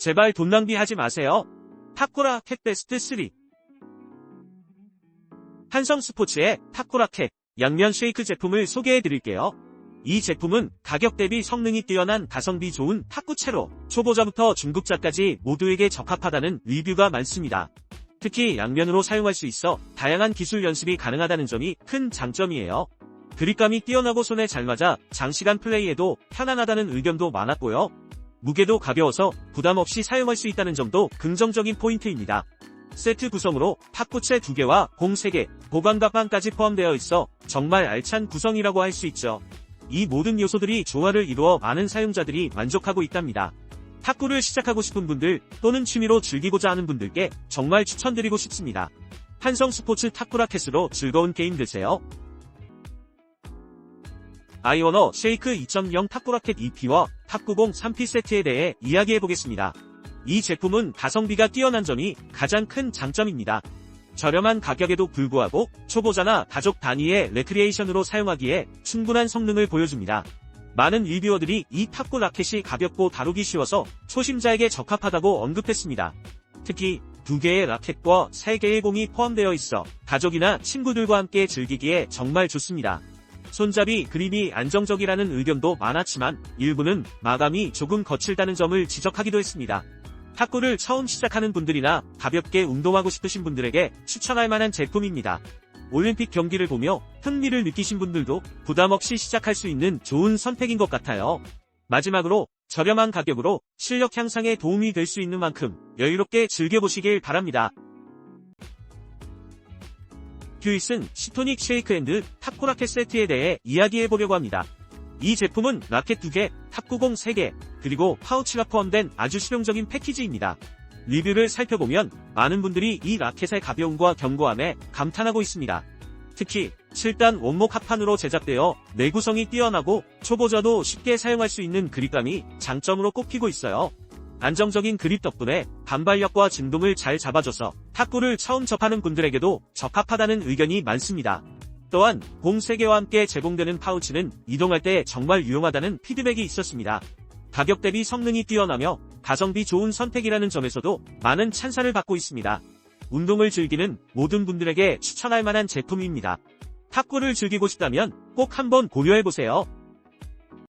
제발 돈 낭비하지 마세요. 타코라켓 베스트 3 한성 스포츠의 타코라켓 양면 쉐이크 제품을 소개해 드릴게요. 이 제품은 가격 대비 성능이 뛰어난 가성비 좋은 탁구채로 초보자부터 중급자까지 모두에게 적합하다는 리뷰가 많습니다. 특히 양면으로 사용할 수 있어 다양한 기술 연습이 가능하다는 점이 큰 장점이에요. 그립감이 뛰어나고 손에 잘 맞아 장시간 플레이에도 편안하다는 의견도 많았고요. 무게도 가벼워서 부담 없이 사용할 수 있다는 점도 긍정적인 포인트입니다. 세트 구성으로 탁구채 2개와 공 3개, 보관 가방까지 포함되어 있어 정말 알찬 구성이라고 할 수 있죠. 이 모든 요소들이 조화를 이루어 많은 사용자들이 만족하고 있답니다. 탁구를 시작하고 싶은 분들 또는 취미로 즐기고자 하는 분들께 정말 추천드리고 싶습니다. 한성 스포츠 탁구라켓으로 즐거운 게임 되세요. 아이워너 쉐이크 2.0 탁구라켓 2P와 탁구공 3P 세트에 대해 이야기해보겠습니다. 이 제품은 가성비가 뛰어난 점이 가장 큰 장점입니다. 저렴한 가격에도 불구하고 초보자나 가족 단위의 레크리에이션으로 사용하기에 충분한 성능을 보여줍니다. 많은 리뷰어들이 이 탁구 라켓이 가볍고 다루기 쉬워서 초심자에게 적합하다고 언급했습니다. 특히 두 개의 라켓과 세 개의 공이 포함되어 있어 가족이나 친구들과 함께 즐기기에 정말 좋습니다. 손잡이 그립이 안정적이라는 의견도 많았지만 일부는 마감이 조금 거칠다는 점을 지적하기도 했습니다. 탁구를 처음 시작하는 분들이나 가볍게 운동하고 싶으신 분들에게 추천할 만한 제품입니다. 올림픽 경기를 보며 흥미를 느끼신 분들도 부담 없이 시작할 수 있는 좋은 선택인 것 같아요. 마지막으로 저렴한 가격으로 실력 향상에 도움이 될 수 있는 만큼 여유롭게 즐겨보시길 바랍니다. 큐이슨 시토닉 쉐이크 앤드 탁구라켓 세트에 대해 이야기해보려고 합니다. 이 제품은 라켓 2개, 탁구공 3개, 그리고 파우치가 포함된 아주 실용적인 패키지입니다. 리뷰를 살펴보면 많은 분들이 이 라켓의 가벼움과 견고함에 감탄하고 있습니다. 특히 7단 원목 합판으로 제작되어 내구성이 뛰어나고 초보자도 쉽게 사용할 수 있는 그립감이 장점으로 꼽히고 있어요. 안정적인 그립 덕분에 반발력과 진동을 잘 잡아줘서 탁구를 처음 접하는 분들에게도 적합하다는 의견이 많습니다. 또한 공 3개와 함께 제공되는 파우치는 이동할 때 정말 유용하다는 피드백이 있었습니다. 가격 대비 성능이 뛰어나며 가성비 좋은 선택이라는 점에서도 많은 찬사를 받고 있습니다. 운동을 즐기는 모든 분들에게 추천할 만한 제품입니다. 탁구를 즐기고 싶다면 꼭 한번 고려해보세요.